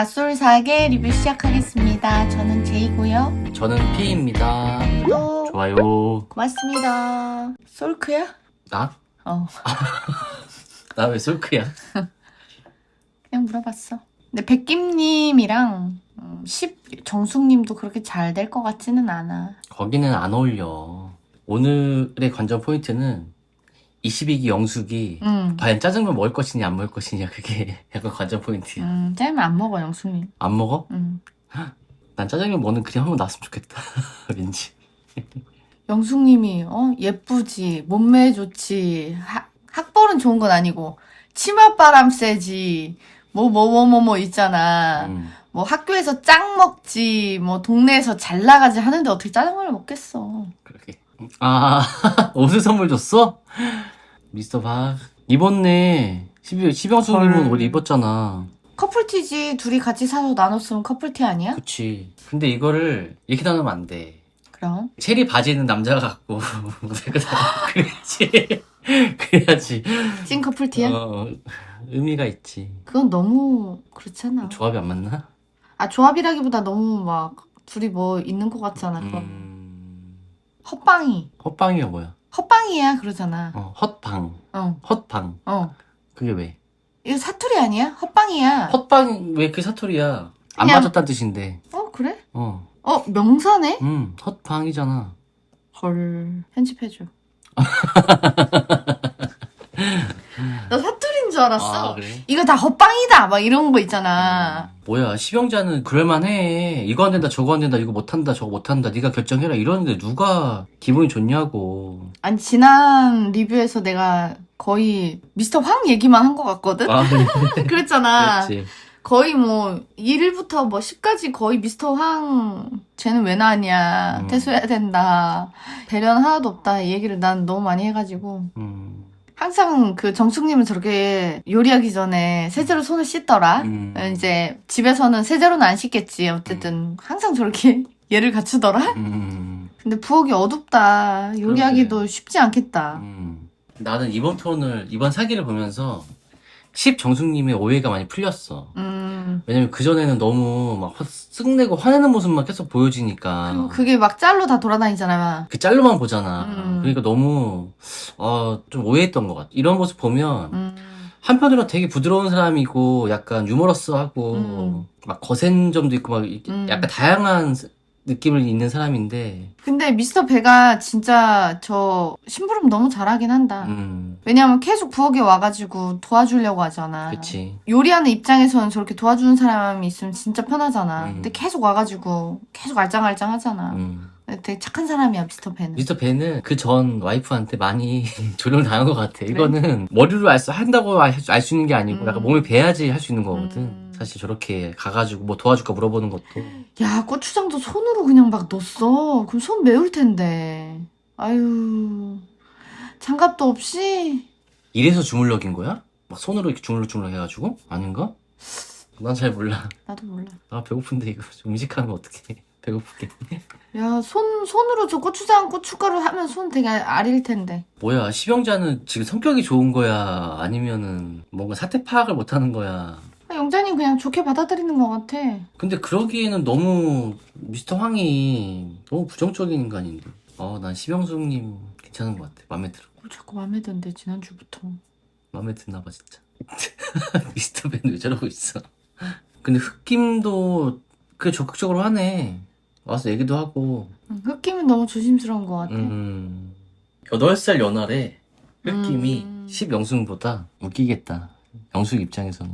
낯솔사계 리뷰 시작하겠습니다. 저는 제이고요. 저는 P입니다. 또 좋아요. 고맙습니다. 솔크야? 나? 어, 나 왜 솔크야? 그냥 물어봤어. 근데 백김님이랑 음, 10 정숙님도 그렇게 잘 될 것 같지는 않아. 거기는 안 어울려. 오늘의 관전 포인트는 22기 영숙이 음, 과연 짜장면 먹을 것이냐 안 먹을 것이냐 그게 약간 관전 포인트야. 음, 짜면 안 먹어 영숙님. 안 먹어? 음. 난 짜장면 먹는 그림 한번 나왔으면 좋겠다. 왠지. 영숙님이 어 예쁘지 몸매 좋지 하- 학벌은 좋은 건 아니고 치맛바람 세지 뭐 뭐 뭐 뭐 뭐 있잖아 음. 뭐 학교에서 짱 먹지 뭐 동네에서 잘 나가지 하는데 어떻게 짜장면을 먹겠어 그러게. 아, 옷을 선물 줬어? 미스터 박. 입었네. 시, 시병수님은 헐. 옷 입었잖아. 커플티지 둘이 같이 사서 나눴으면 커플티 아니야? 그치. 근데 이거를 이렇게 나누면 안 돼. 그럼 체리 바지는 남자가 갖고 그래야지. 그래야지. 찐 커플티야? 어, 의미가 있지. 그건 너무 그렇잖아 조합이 안 맞나? 아 조합이라기보다 너무 막 둘이 뭐 있는 것 같잖아 그럼 음, 헛방이 헛방이가 뭐야? 헛방이야 그러잖아 어, 헛방. 어 헛방. 어. 그게 왜? 이거 사투리 아니야? 헛방이야. 헛방 왜 그 사투리야? 안 그냥- 맞았다는 뜻인데. 어, 그래? 어, 어, 명사네? 음, 헛방이잖아. 헐, 편집해줘. 나 사투리인 줄 알았어. 아, 그래? 이거 다 헛방이다! 막 이런 거 있잖아. 뭐야 시병자는 그럴만해 이거 안 된다 저거 안 된다 이거 못한다 저거 못한다 네가 결정해라 이러는데 누가 기분이 좋냐고 아니, 지난 리뷰에서 내가 거의 미스터 황 얘기만 한 것 같거든? 아 그랬잖아. 그렇지 거의 뭐, 1일부터 뭐 10까지 거의 미스터 황, 쟤는 왜 나왔냐, 음. 퇴소해야 된다, 배려는 하나도 없다, 이 얘기를 난 너무 많이 해가지고. 음, 항상 그 정숙님은 저렇게 요리하기 전에 세제로 손을 씻더라. 음. 이제 집에서는 세제로는 안 씻겠지. 어쨌든 항상 저렇게 예를 갖추더라. 음, 근데 부엌이 어둡다. 요리하기도 쉽지 않겠다. 음. 나는 이번 톤을 이번 사기를 보면서 10 정숙님의 오해가 많이 풀렸어 음. 왜냐면 그전에는 너무 막 화- 쓱내고 화내는 모습만 계속 보여지니까 그리고 그게 막 짤로 다 돌아다니잖아. 그 짤로만 보잖아 음. 그러니까 너무 어, 좀 오해했던 것 같아 이런 모습 보면 음. 한편으로 되게 부드러운 사람이고 약간 유머러스하고 음. 막 거센 점도 있고 막 이렇게 음. 약간 다양한 스- 느낌을 있는 사람인데 근데 미스터 배가 진짜 저 심부름 너무 잘하긴 한다. 음 왜냐면 계속 부엌에 와가지고 도와주려고 하잖아. 그치 요리하는 입장에서는 저렇게 도와주는 사람이 있으면 진짜 편하잖아. 음. 근데 계속 와가지고 계속 알짱알짱 하잖아. 음. 되게 착한 사람이야, 미스터 벤은. 미스터 벤은 그전 와이프한테 많이 조련을 당한 것 같아 이거는 머리로 알 수 한다고 알수 있는 게 아니고 음. 약간 몸에 배야지 할 수 있는 거거든 음. 사실 저렇게 가가지고 뭐 도와줄까 물어보는 것도 야, 고추장도 손으로 그냥 막 넣었어. 그럼 손 매울 텐데. 아유. 장갑도 없이? 이래서 주물럭인 거야? 막 손으로 이렇게 주물럭주물럭 해가지고? 아닌가? 난 잘 몰라 나도 몰라. 아 배고픈데 이거 좀 음식하는 거 어떡해 배고프겠네 야, 손, 손으로 저 고추장, 고춧가루 하면 손 되게 아릴 텐데. 뭐야 시병자는 지금 성격이 좋은 거야 아니면은 뭔가 사태 파악을 못하는 거야 아, 영자님 그냥 좋게 받아들이는 것 같아. 근데 그러기에는 너무 미스터 황이 너무 부정적인 인간인데. 어난 시병숙님 괜찮은 것 같아. 마음에 들어. 뭘 자꾸 마음에 든대, 지난주부터. 마음에 드나 봐 진짜. 미스터 벤 왜 저러고 있어? 근데 흑김도 그게 적극적으로 하네. 와서 얘기도 하고. 응, 흑김은 너무 조심스러운 것 같아. 음. 8살 연하래. 흑김이 음. 10 영숙보다 웃기겠다. 영숙 입장에서는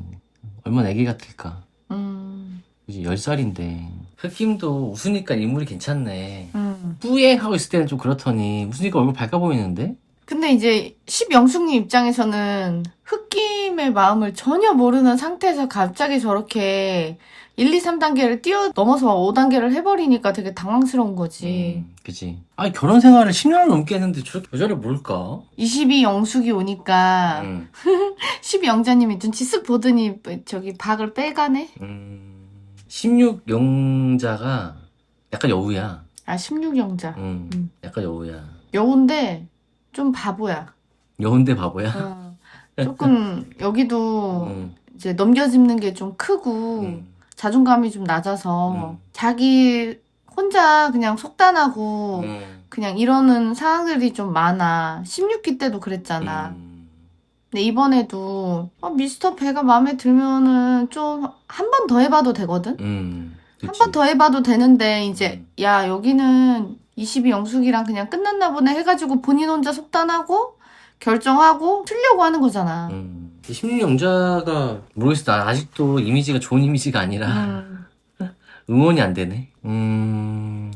얼마나 애기 같을까. 음, 이제 10살인데. 흑김도 웃으니까 인물이 괜찮네. 음. 뿌잉 하고 있을 때는 좀 그렇더니 웃으니까 얼굴 밝아 보이는데 근데 이제 십영숙님 입장에서는 흑김의 마음을 전혀 모르는 상태에서 갑자기 저렇게 1, 2, 3단계를 뛰어 넘어서 5단계를 해버리니까 되게 당황스러운 거지. 음, 그지 아니 결혼 생활을 10년을 넘게 했는데 저렇게 여자를 뭘까 22 영숙이 오니까 음, 12 영자님이 눈치 쓱 보더니 저기 박을 빼가네? 음, 16 영자가 약간 여우야 아 16 영자. 음, 음. 약간 여우야 여운데 좀 바보야. 여운데 바보야 어. 조금 여기도 음, 이제 넘겨짚는 게 좀 크고 음, 자존감이 좀 낮아서 음. 자기 혼자 그냥 속단하고 음. 그냥 이러는 상황들이 좀 많아. 16기 때도 그랬잖아. 음. 근데 이번에도 어, 미스터 배가 마음에 들면은 좀 한 번 더 해봐도 되거든? 음. 한 번 더 해봐도 되는데 이제 야 여기는 22 영숙이랑 그냥 끝났나 보네 해가지고 본인 혼자 속단하고 결정하고 틀려고 하는 거잖아. 음. 16영자가 모르겠어. 나 아직도 이미지가 좋은 이미지가 아니라 음. 응원이 안 되네. 음.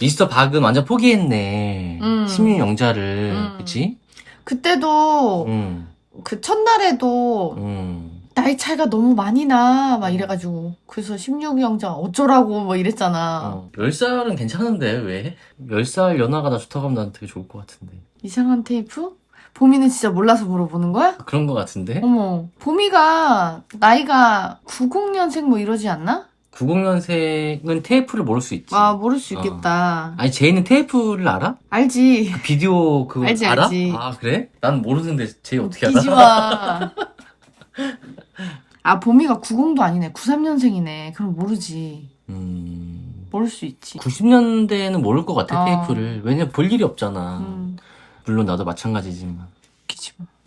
미스터 박은 완전 포기했네. 음. 16영자를. 음. 그치? 그때도 음. 그 첫날에도 음. 나이 차이가 너무 많이 나 막 이래가지고 그래서 16영자 어쩌라고 뭐 이랬잖아. 어. 10살은 괜찮은데, 왜? 10살 연하가 나 좋다고 하면 난 되게 좋을 것 같은데. 이상한 테이프? 봄이는 진짜 몰라서 물어보는 거야? 그런 것 같은데? 어머, 봄이가 나이가 90년생 뭐 이러지 않나? 90년생은 테이프를 모를 수 있지. 아, 모를 수 어. 있겠다. 아니, 제이는 테이프를 알아? 알지. 그 비디오 그거 알지, 알아? 알지. 아, 그래? 난 모르는데 제이 어떻게 웃기지 알아? 마. 아, 봄이가 90도 아니네. 93년생이네. 그럼 모르지. 음. 모를 수 있지. 90년대는 모를 것 같아, 어. 테이프를. 왜냐면 볼 일이 없잖아. 음, 물론 나도 마찬가지지만. 마.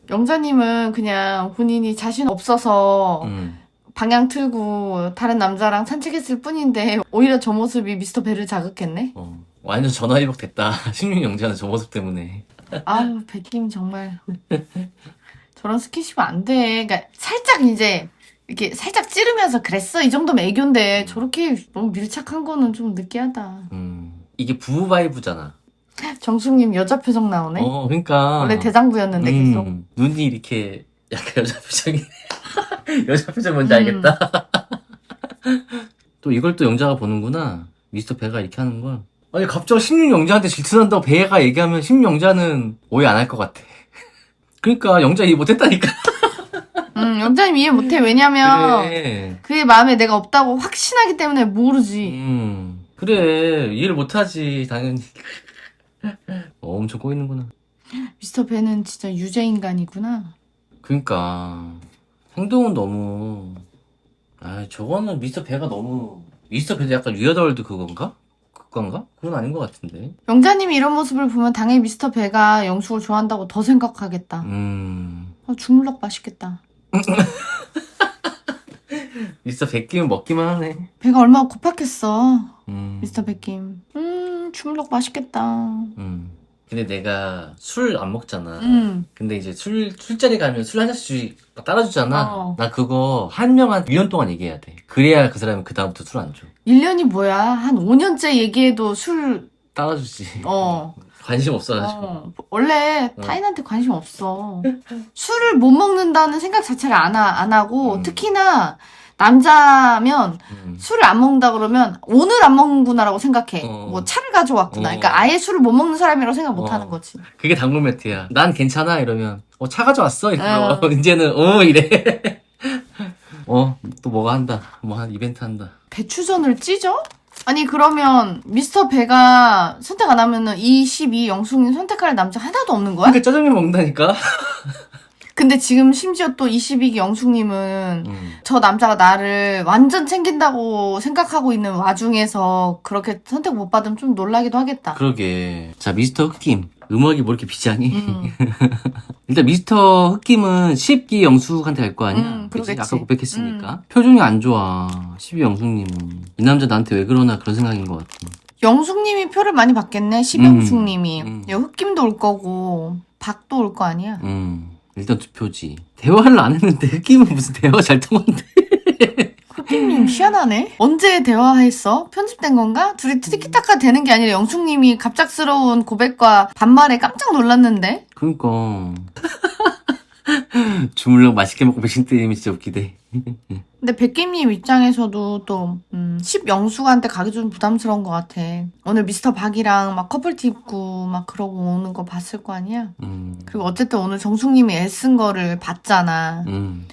영자님은 그냥 본인이 자신 없어서 음. 방향 틀고 다른 남자랑 산책했을 뿐인데 오히려 저 모습이 미스터 벨을 자극했네? 어. 완전 전화위복 됐다. 16 영자는 저 모습 때문에. 아우, 백김 정말. 저런 스킨십 안 돼. 그러니까 살짝 이제 이렇게 살짝 찌르면서 그랬어. 이 정도면 애교인데 저렇게 너무 밀착한 거는 좀 느끼하다. 음. 이게 부부 바이브잖아. 정숙님 여자 표정 나오네. 어, 그러니까. 원래 대장부였는데 계속. 음, 눈이 이렇게 약간 여자 표정이. 여자 표정 뭔지 음. 알겠다. 또 이걸 또 영자가 보는구나. 미스터 배가 이렇게 하는 걸. 아니, 갑자기 16영자한테 질투난다고 배가 얘기하면 16영자는 오해 안 할 것 같아. 그러니까 영자 이해 못했다니까. 음, 영자님 이해 못해. 왜냐면 그래. 그의 마음에 내가 없다고 확신하기 때문에 모르지. 음, 그래. 이해를 못하지, 당연히. 어, 엄청 꼬이는구나. 미스터 벤은 진짜 유죄 인간이구나. 그니까 행동은 너무 아 저거는 미스터 배가 너무 미스터 배도 약간 위어더월드 그건가? 그건가? 그건 아닌 것 같은데 영자님이 이런 모습을 보면 당연히 미스터 배가 영숙을 좋아한다고 더 생각하겠다. 음 어, 주물럭 맛있겠다. 미스터 백김은 먹기만 하네 배가 얼마나 고팠겠어. 음, 미스터 백김. 음, 주물럭 맛있겠다. 음. 근데 내가 술 안 먹잖아 음. 근데 이제 술 술자리 가면 술 한 잔씩 따라주잖아 어. 나 그거 한 명한 1년 동안 얘기해야 돼 그래야 그 사람은 그 다음부터 술 안 줘 1년이 뭐야. 한 5년째 얘기해도 술, 따라주지 어. 관심 없어가지고 어. 원래 어. 타인한테 관심 없어. 술을 못 먹는다는 생각 자체를 안, 하, 안 하고, 음. 특히나 남자면 음. 술을 안 먹는다 그러면 오늘 안 먹는구나라고 생각해. 어. 뭐 차를 가져왔구나. 어. 그러니까 아예 술을 못 먹는 사람이라고 생각 못 어. 하는 거지. 그게 당근 매트야. 난 괜찮아 이러면 어 차 가져왔어 이러고 어. 이제는 어 이래. 어 또 뭐가 한다. 뭐 한 이벤트 한다. 배추전을 찢어? 아니 그러면 미스터 배가 선택 안 하면은 22 영숙님 선택할 남자 하나도 없는 거야? 그러니까 짜장면 먹는다니까. 근데 지금 심지어 또 22기 영숙님은 음. 저 남자가 나를 완전 챙긴다고 생각하고 있는 와중에서 그렇게 선택 못 받으면 좀 놀라기도 하겠다. 그러게. 자 미스터 흑김 음악이 뭐 이렇게 비장해? 음. 일단 미스터 흑김은 10기 영숙한테 갈 거 아니야. 음, 그치? 그러겠지. 아까 고백했으니까. 표정이 안 좋아. 12 영숙님은 이 남자 나한테 왜 그러나 그런 생각인 것 같아. 영숙님이 표를 많이 받겠네. 10영숙님이. 음. 여 흑김도 올 거고 박도 올 거 아니야. 음. 일단 투표지. 대화를 안 했는데 흑김은 무슨 대화가 잘 통한대. 흑김님 희한하네. 언제 대화했어? 편집된 건가? 둘이 티키타카 되는 게 아니라 영숙님이 갑작스러운 고백과 반말에 깜짝 놀랐는데. 그러니까 주물럭 맛있게 먹고 백신 때리면 진짜 웃기대. 근데 백김님 입장에서도 또, 음, 10영숙한테 가기 좀 부담스러운 것 같아. 오늘 미스터 박이랑 막 커플티 입고 막 그러고 오는 거 봤을 거 아니야? 음, 그리고 어쨌든 오늘 정숙님이 애쓴 거를 봤잖아. 음.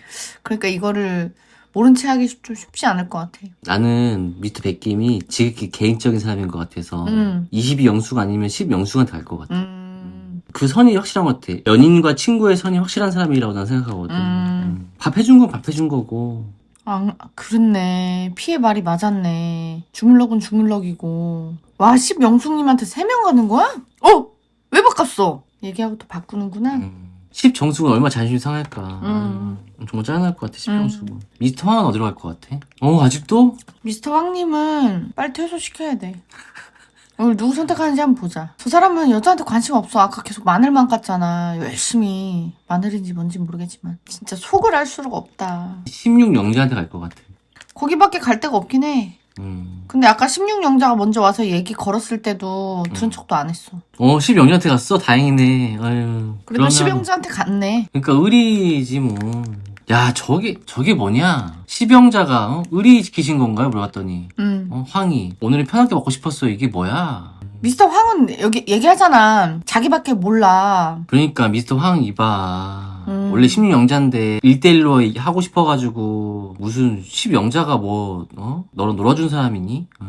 그러니까 이거를 모른 채 하기 좀 쉽지 않을 것 같아. 나는 미스터 백김이 지극히 개인적인 사람인 것 같아서 음. 22 영수가 아니면 10 영수한테 갈 것 같아. 음, 그 선이 확실한 것 같아. 연인과 친구의 선이 확실한 사람이라고 난 생각하거든. 음. 음. 밥 해준 건 밥 해준 거고. 아, 그렇네. 피해 말이 맞았네. 주물럭은 주물럭이고. 와, 10영숙님한테 3명 가는 거야? 어? 왜 바꿨어? 얘기하고 또 바꾸는구나. 음. 10 정숙은 얼마 자존심 상할까. 음. 음, 정말 짜증날 것 같아, 10 음. 미스터 황은 어디로 갈 것 같아? 어, 아직도? 미스터 황님은 빨리 퇴소시켜야 돼. 오늘 누구 선택하는지 한번 보자. 저 사람은 여자한테 관심 없어. 아까 계속 마늘만 깠잖아. 열심히. 마늘인지 뭔지 모르겠지만. 진짜 속을 알 수가 없다. 16 영재한테 갈 것 같아. 거기밖에 갈 데가 없긴 해. 음. 근데 아까 16영자가 먼저 와서 얘기 걸었을 때도 들은 음. 척도 안 했어. 어, 10 영재한테 갔어? 다행이네. 아유. 그래도 그러면- 10영자한테 갔네. 그러니까 의리지 뭐. 야, 저게 저게 뭐냐? 십영자가 어? 의리 지키신 건가요? 물어봤더니 음. 어, 황이 오늘은 편하게 먹고 싶었어. 이게 뭐야? 미스터 황은 여기 얘기하잖아. 자기밖에 몰라. 그러니까 미스터 황 이봐. 음. 원래 16영자인데 1대1로 하고 싶어가지고 무슨 10영자가 뭐 어? 너랑 놀아준 사람이니? 아유,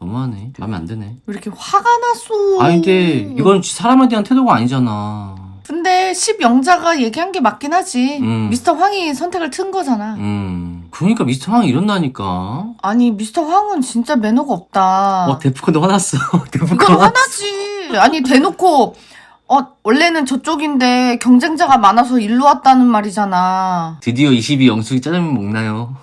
너무하네. 마음에 안 드네. 왜 이렇게 화가 났어. 아니 근데 이건 사람에 대한 태도가 아니잖아. 근데 10영자가 얘기한 게 맞긴 하지. 음. 미스터 황이 선택을 튼 거잖아. 음. 그러니까 미스터 황이 이런다니까. 아니 미스터 황은 진짜 매너가 없다. 어 데프콘도 화났어. 데프콘 이건 화나지. 아니 대놓고 어 원래는 저쪽인데 경쟁자가 많아서 일로 왔다는 말이잖아. 드디어 22 영숙이 짜장면 먹나요?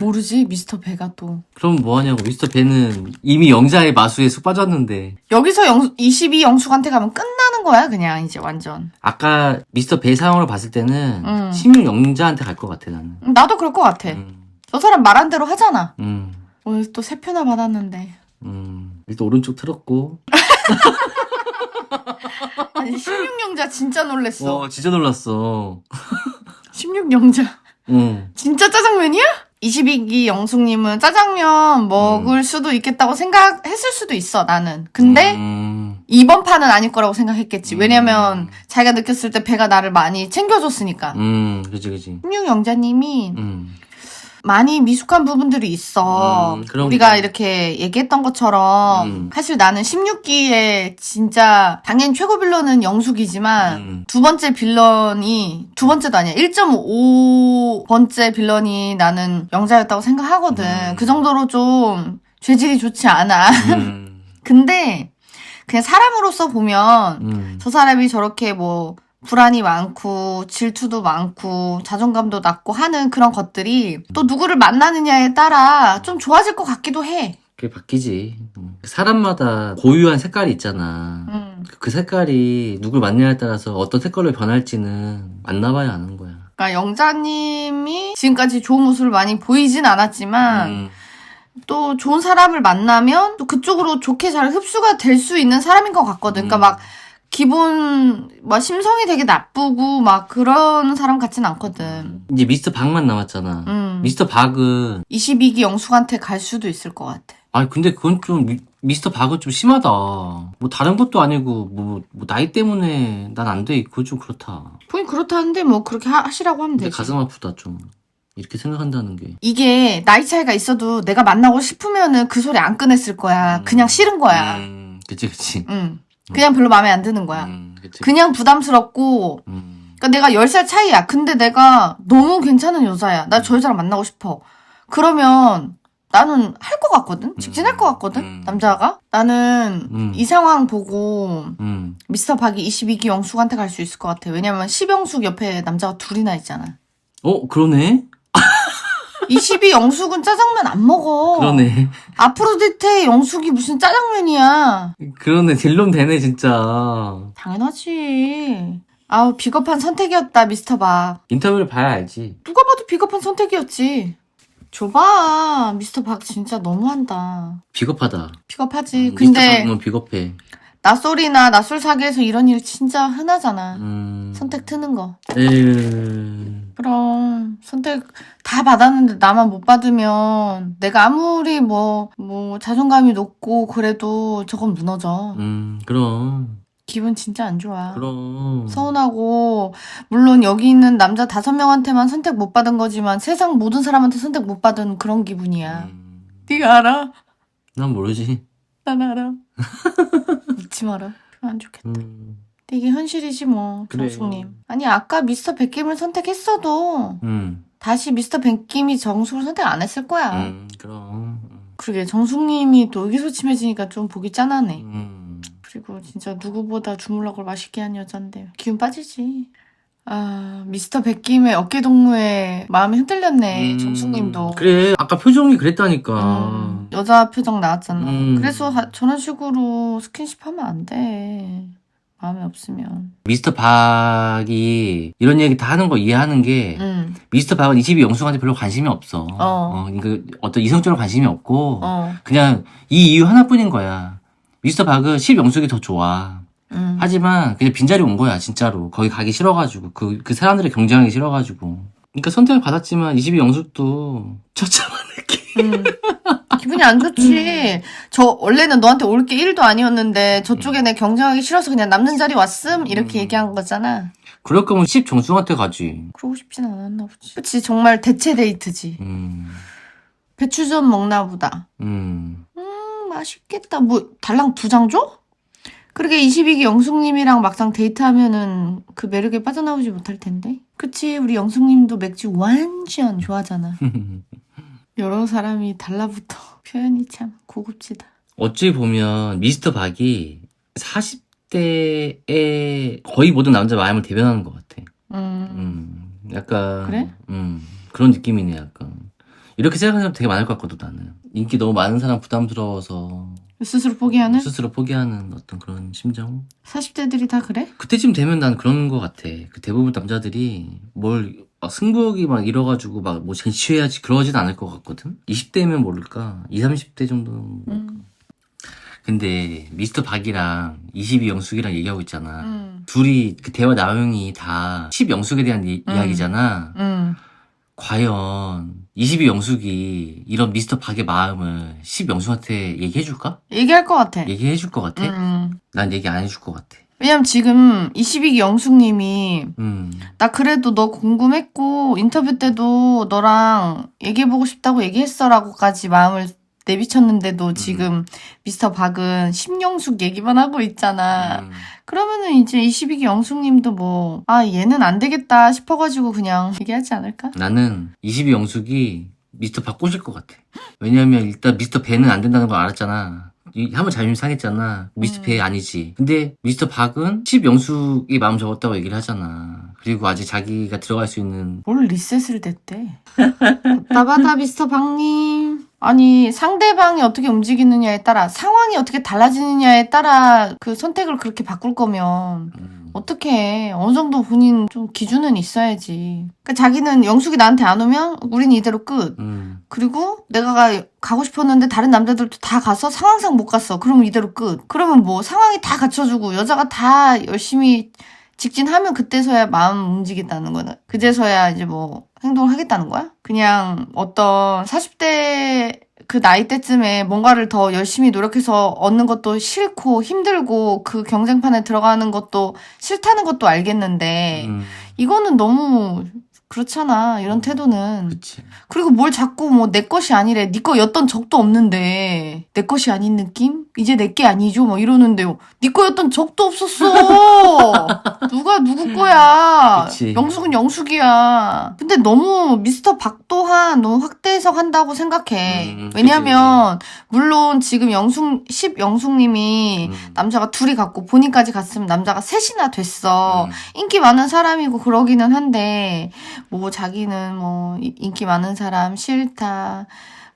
모르지 미스터 배가 또. 그럼 뭐하냐고 미스터 벤은 이미 영자의 마수에 쑥 빠졌는데 여기서 영, 22 영숙한테 가면 끝나는 거야 그냥 이제 완전. 아까 미스터 배 상황을 봤을 때는 음. 16 영자한테 갈 것 같아 나는 나도 그럴 것 같아. 음, 저 사람 말한 대로 하잖아. 음, 오늘 또 세 표나 받았는데. 음. 일단 오른쪽 틀었고 아니 16영자 진짜 놀랬어. 와 진짜 놀랐어 16영자 응. 진짜 짜장면이야? 22기 영숙님은 짜장면 먹을 수도 있겠다고 생각했을 수도 있어 나는. 근데 음, 이번 판은 아닐 거라고 생각했겠지. 음. 왜냐면 자기가 느꼈을 때 배가 나를 많이 챙겨줬으니까. 음 그지 그지 16영자님이 음, 많이 미숙한 부분들이 있어. 음, 그럼 우리가. 이렇게 얘기했던 것처럼 음. 사실 나는 16기에 진짜 당연히 최고 빌런은 영숙이지만 음. 두 번째 빌런이 두 번째도 아니야. 1.5번째 빌런이 나는 영자였다고 생각하거든. 음. 그 정도로 좀 죄질이 좋지 않아. 음, 근데 그냥 사람으로서 보면 음. 저 사람이 저렇게 뭐 불안이 많고 질투도 많고 자존감도 낮고 하는 그런 것들이 또 누구를 만나느냐에 따라 좀 좋아질 것 같기도 해. 그게 바뀌지 음. 사람마다 고유한 색깔이 있잖아 음. 그 색깔이 누굴 만나냐에 따라서 어떤 색깔로 변할지는 만나봐야 아는 거야 그러니까 영자님이 지금까지 좋은 모습을 많이 보이진 않았지만 음, 또 좋은 사람을 만나면 또 그쪽으로 좋게 잘 흡수가 될 수 있는 사람인 것 같거든. 그러니까 음. 막 기본 막 심성이 되게 나쁘고 막 그런 사람 같진 않거든. 이제 미스터 박만 남았잖아 음. 미스터 박은 22기 영숙한테 갈 수도 있을 것 같아. 아니 근데 그건 좀 미, 미스터 박은 좀 심하다 뭐 다른 것도 아니고 뭐, 뭐 나이 때문에 난 안돼 그거 좀 그렇다 본인 그렇다는데 뭐 그렇게 하, 하시라고 하면 근데 되지. 가슴 아프다 좀 이렇게 생각한다는 게 이게 나이 차이가 있어도 내가 만나고 싶으면은 그 소리 안 꺼냈을 거야. 음. 그냥 싫은 거야. 음, 그치 그치 응. 그냥 별로 마음에 안 드는 거야. 음, 그치 그냥 부담스럽고 음, 그러니까 내가 10살 차이야. 근데 내가 너무 괜찮은 여자야. 나 저 여자랑 만나고 싶어. 그러면 나는 할 것 같거든? 직진할 것 같거든? 음. 남자가? 나는 음. 이 상황 보고 음. 미스터 박이 22기 영숙한테 갈 수 있을 것 같아. 왜냐면 10영숙 옆에 남자가 둘이나 있잖아. 어 그러네 22 영숙은 짜장면 안 먹어. 그러네 아프로디테 영숙이 무슨 짜장면이야. 그러네 딜럼 되네 진짜 당연하지. 아우, 비겁한 선택이었다, 미스터 박. 인터뷰를 봐야 알지 누가 봐도 비겁한 선택이었지. 줘봐. 미스터 박 진짜 너무한다. 비겁하다 비겁하지. 미스터 근데 박은 비겁해 낯설이나 낯설 사계에서 이런 일 진짜 흔하잖아. 음. 선택 트는 거. 에휴. 그럼 선택 다 받았는데 나만 못 받으면 내가 아무리 뭐, 뭐 자존감이 높고 그래도 저건 무너져. 음 그럼 기분 진짜 안 좋아. 그럼 서운하고 물론 여기 있는 남자 다섯 명한테만 선택 못 받은 거지만 세상 모든 사람한테 선택 못 받은 그런 기분이야. 음, 네가 알아? 난 모르지 난 알아. 잊지 마라. 안 좋겠다. 음, 이게 현실이지 뭐, 그래. 정숙님. 아니 아까 미스터 백김을 선택했어도 음. 다시 미스터 백김이 정숙을 선택 안 했을 거야. 음, 그럼. 그러게 정숙님이 또 의기소침해지니까 좀 보기 짠하네. 음. 그리고 진짜 누구보다 주물럭을 맛있게 한 여잔데 기운 빠지지. 아 미스터 백김의 어깨 동무에 마음이 흔들렸네 음, 정숙님도. 그래, 아까 표정이 그랬다니까. 음, 여자 표정 나왔잖아. 음. 그래서 하- 저런 식으로 스킨십 하면 안 돼. 마음에 없으면. 미스터 박이 이런 얘기 다 하는 거 이해하는 게 응. 미스터 박은 22 영숙한테 별로 관심이 없어. 어. 그러니까 어떤 이성적으로 관심이 없고 어. 그냥 이 이유 하나뿐인 거야. 미스터 박은 10 영숙이 더 좋아. 응. 하지만 그냥 빈자리 온 거야 진짜로. 거기 가기 싫어가지고 그, 그 사람들의 경쟁하기 싫어가지고. 그러니까 선택을 받았지만 22 영숙도 처참한 느낌. 음. 기분이 안 좋지. 저 원래는 너한테 올 게 1도 아니었는데 저쪽에 내 경쟁하기 싫어서 그냥 남는 자리 왔음 이렇게 음. 얘기한 거잖아. 그럴 거면 10 정숙한테 가지. 그러고 싶진 않았나 보지. 그치 정말 대체 데이트지. 음, 배추전 먹나 보다. 음. 음 맛있겠다. 뭐 달랑 두 장 줘? 그러게 22기 영숙님이랑 막상 데이트하면은 그 매력에 빠져나오지 못할 텐데. 그치 우리 영숙님도 맥주 완전 좋아하잖아. 여러 사람이 달라붙어. 표현이 참 고급지다. 어찌 보면 미스터 박이 40대의 거의 모든 남자 마음을 대변하는 것 같아. 음. 음, 약간. 그래? 음, 그런 느낌이네, 약간. 이렇게 생각하는 사람 되게 많을 것 같거든, 나는. 인기 너무 많은 사람 부담스러워서 스스로 포기하는? 스스로 포기하는 어떤 그런 심정? 40대들이 다 그래? 그때쯤 되면 난 그런 것 같아. 그 대부분 남자들이 뭘, 막 승부욕이 막 이뤄가지고 막 뭐 쟁취해야지 그러진 않을 것 같거든? 20대면 모를까? 20, 30대 정도는 모를까? 음. 근데 미스터 박이랑 22 영숙이랑 얘기하고 있잖아. 음. 둘이 그 대화 내용이 다 10 영숙에 대한 이, 음. 이야기잖아. 음. 과연 22 영숙이 이런 미스터 박의 마음을 10 영숙한테 얘기해줄까? 얘기할 것 같아. 얘기해줄 것 같아? 음. 난 얘기 안 해줄 것 같아. 왜냐면 지금 22기 영숙님이 음, 나 그래도 너 궁금했고 인터뷰 때도 너랑 얘기해보고 싶다고 얘기했어라고까지 마음을 내비쳤는데도 지금 미스터 박은 심영숙 얘기만 하고 있잖아. 음. 그러면은 이제 22기 영숙님도 뭐, 아, 얘는 안 되겠다 싶어가지고 그냥 얘기하지 않을까? 나는 22 영숙이 미스터 박 꼬실 것 같아. 왜냐면 일단 미스터 배는 안 된다는 걸 알았잖아. 이- 한번 자존심 상했잖아. 미스터 음. 배 아니지. 근데 미스터 박은 10 영숙이 마음 접었다고 얘기를 하잖아. 그리고 아직 자기가 들어갈 수 있는 뭘 리셋을 됐대? 나바다 미스터 박님. 아니, 상대방이 어떻게 움직이느냐에 따라, 상황이 어떻게 달라지느냐에 따라 그 선택을 그렇게 바꿀 거면, 음, 어떻게 해. 어느 정도 본인 좀 기준은 있어야지. 그러니까 자기는 영숙이 나한테 안 오면 우린 이대로 끝. 음, 그리고 내가 가, 가고 싶었는데 다른 남자들도 다 가서 상황상 못 갔어. 그러면 이대로 끝. 그러면 뭐 상황이 다 갖춰주고 여자가 다 열심히 직진하면 그때서야 마음 움직인다는 거는. 그제서야 이제 뭐 행동을 하겠다는 거야? 그냥 어떤 40대 그 나이 때쯤에 뭔가를 더 열심히 노력해서 얻는 것도 싫고 힘들고 그 경쟁판에 들어가는 것도 싫다는 것도 알겠는데 음, 이거는 너무 그렇잖아. 이런 태도는. 그치. 그리고 뭘 자꾸 뭐 내 것이 아니래. 네 거였던 적도 없는데 내 것이 아닌 느낌? 이제 내 게 아니죠. 뭐 이러는데요. 네 거였던 적도 없었어. 누가 누구 거야. 그치. 영숙은 영숙이야. 근데 너무 미스터 박 또한 너무 확대 해석한다고 생각해. 음, 왜냐면 물론 지금 영숙 10 영숙님이 음, 남자가 둘이 갔고 본인까지 갔으면 남자가 셋이나 됐어. 음, 인기 많은 사람이고 그러기는 한데 뭐 자기는 뭐 이- 인기 많은 사람 싫다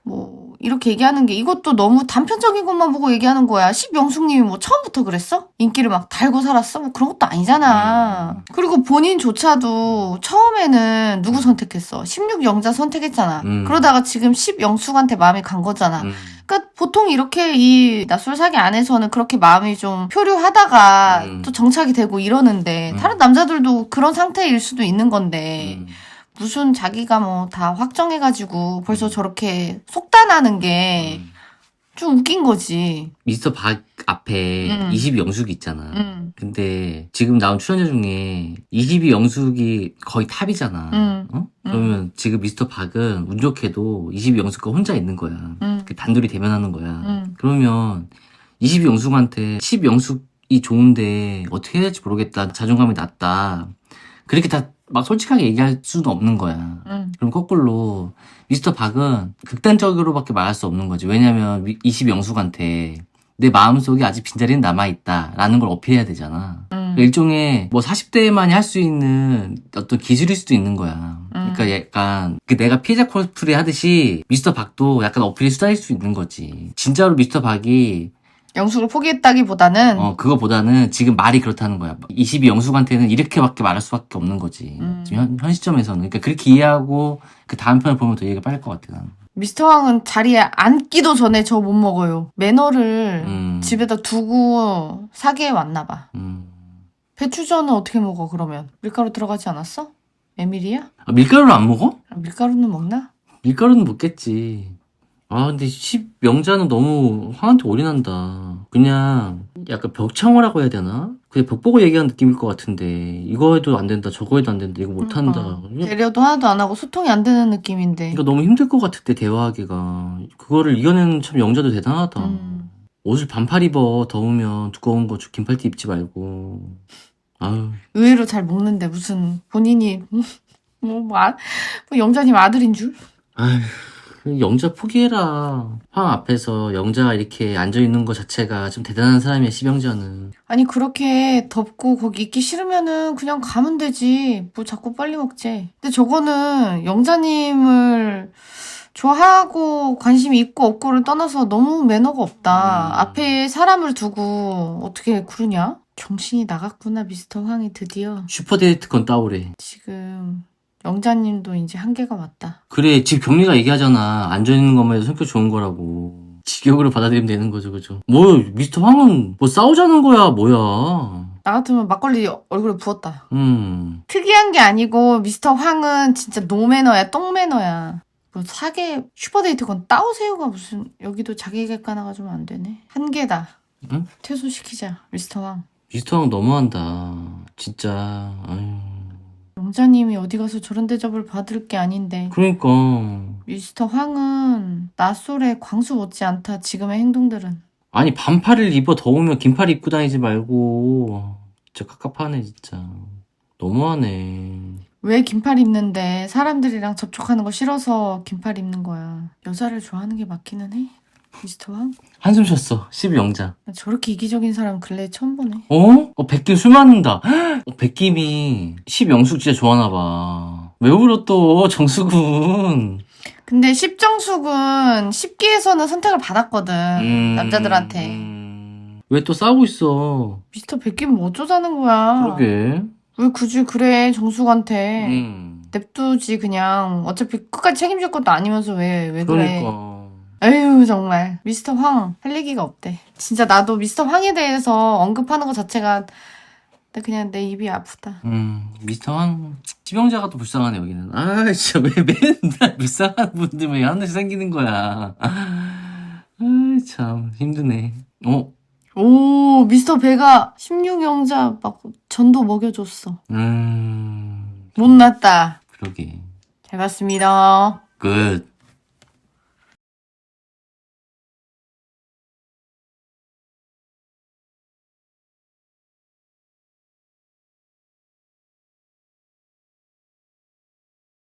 뭐 이렇게 얘기하는 게 이것도 너무 단편적인 것만 보고 얘기하는 거야. 십영숙님이 뭐 처음부터 그랬어? 인기를 막 달고 살았어? 뭐 그런 것도 아니잖아. 음. 그리고 본인조차도 처음에는 누구 선택했어? 16영자 선택했잖아. 음. 그러다가 지금 10영숙한테 마음이 간 거잖아. 음, 그러니까 보통 이렇게 이 낯설 사기 안에서는 그렇게 마음이 좀 표류하다가 음. 또 정착이 되고 이러는데 음. 다른 남자들도 그런 상태일 수도 있는 건데 음. 무슨 자기가 뭐 다 확정해가지고 벌써 저렇게 속단하는 게 좀 음. 웃긴 거지. 미스터 박 앞에 음. 22 영숙이 있잖아. 음. 근데 지금 나온 출연자 중에 22 영숙이 거의 탑이잖아. 음. 어? 그러면 지금 미스터 박은 운 좋게도 22 영숙과 혼자 있는 거야. 음. 그 단둘이 대면하는 거야. 음. 그러면 22 영숙한테 10 영숙이 좋은데 어떻게 해야 될지 모르겠다. 자존감이 낮다. 그렇게 다 막 솔직하게 얘기할 수는 없는 거야. 응. 그럼 거꾸로 미스터 박은 극단적으로밖에 말할 수 없는 거지. 왜냐면 20영숙한테 내 마음속에 아직 빈자리는 남아있다라는 걸 어필해야 되잖아. 응. 일종의 뭐 40대만이 할 수 있는 어떤 기술일 수도 있는 거야. 그러니까 약간 그 내가 피해자 코스프레 하듯이 미스터 박도 약간 어필의 수단일 수 있는 거지. 진짜로 미스터 박이 영숙을 포기했다기보다는 어 그거보다는 지금 말이 그렇다는 거야. 22 영숙한테는 이렇게밖에 말할 수밖에 없는 거지. 음. 지금 현, 현 시점에서는 그러니까 그렇게 이해하고 그 다음 편을 보면 더 이해가 빠를 것 같아 나는. 미스터 황은 자리에 앉기도 전에 저 못 먹어요. 매너를 음. 집에다 두고 사계에 왔나 봐. 음. 배추전은 어떻게 먹어 그러면? 밀가루 들어가지 않았어? 에밀이야? 아, 밀가루를 안 먹어? 아, 밀가루는 먹나? 밀가루는 먹겠지. 아, 근데 10명자는 너무 황한테 올인한다. 그냥 약간 벽창호라고 해야 되나? 그냥 벽 보고 얘기하는 느낌일 것 같은데, 이거 해도 안 된다, 저거 해도 안 된다, 이거 못한다. 그러니까. 그러니까 배려도 하나도 안 하고 소통이 안 되는 느낌인데. 너무 힘들 것 같을 때, 대화하기가. 그거를 이겨내는 참 영자도 대단하다. 음. 옷을 반팔 입어, 더우면 두꺼운 거 긴팔티 입지 말고. 아유, 의외로 잘 먹는데 무슨 본인이 뭐, 뭐, 아, 뭐 영자님 아들인 줄? 아휴, 영자 포기해라. 황 앞에서 영자가 이렇게 앉아있는 것 자체가 좀 대단한 사람이야, 시병자는. 아니 그렇게 덥고 거기 있기 싫으면은 그냥 가면 되지. 뭐 자꾸 빨리 먹지. 근데 저거는 영자님을 좋아하고 관심이 있고 없고를 떠나서 너무 매너가 없다. 음. 앞에 사람을 두고 어떻게 그러냐? 정신이 나갔구나 미스터 황이 드디어. 슈퍼데이트 건 따오래. 지금 영자님도 이제 한계가 왔다. 그래, 집 경리가 얘기하잖아. 앉아있는 것만 해도 성격 좋은 거라고. 직역으로 받아들이면 되는 거죠, 그죠? 뭐, 미스터 황은 뭐 싸우자는 거야, 뭐야. 나 같으면 막걸리 얼굴에 부었다. 음. 특이한 게 아니고 미스터 황은 진짜 노매너야 똥매너야 뭐 사계 슈퍼데이트 건 따오세요가 무슨 여기도 자기 객관화가 좀 안 되네 한계다 응? 퇴소시키자 미스터 황 미스터 황 너무한다. 진짜, 아유. 영자님이 어디 가서 저런 대접을 받을 게 아닌데 그러니까. 미스터 황은 낯설에 광수 못지 않다 지금의 행동들은 아니, 반팔을 입어 더우면 긴팔 입고 다니지 말고. 진짜 깝깝하네, 진짜. 너무하네. 왜 긴팔 입는데 사람들이랑 접촉하는 거 싫어서 긴팔 입는 거야 여자를 좋아하는 게 맞기는 해 미스터 황? 한숨 쉬었어, 12영자. 나 저렇게 이기적인 사람 근래에 처음 보네 어? 어, 백김 술 맞는다. 어, 백김이 10영숙 진짜 좋아하나 봐. 왜 울어 또, 정수군. 근데 십정숙은 10기에서는 선택을 받았거든. 음, 남자들한테. 음. 왜또 싸우고 있어? 미스터 백김 뭐 어쩌자는 거야. 그러게. 왜 굳이 그래, 정숙한테. 음. 냅두지, 그냥. 어차피 끝까지 책임질 것도 아니면서 왜, 왜 그래. 그러니까. 에휴, 정말. 미스터 황, 할 얘기가 없대. 진짜 나도 미스터 황에 대해서 언급하는 것 자체가 나 그냥 내 입이 아프다. 음, 미스터 황, 지병자가 또 불쌍하네, 여기는. 아, 진짜 왜 맨날 불쌍한 분들만 왜 하나씩 생기는 거야. 아, 참, 힘드네. 어? 오, 미스터 배가 16영자 막 전도 먹여줬어. 음, 못 났다. 그러게. 잘 봤습니다. 끝.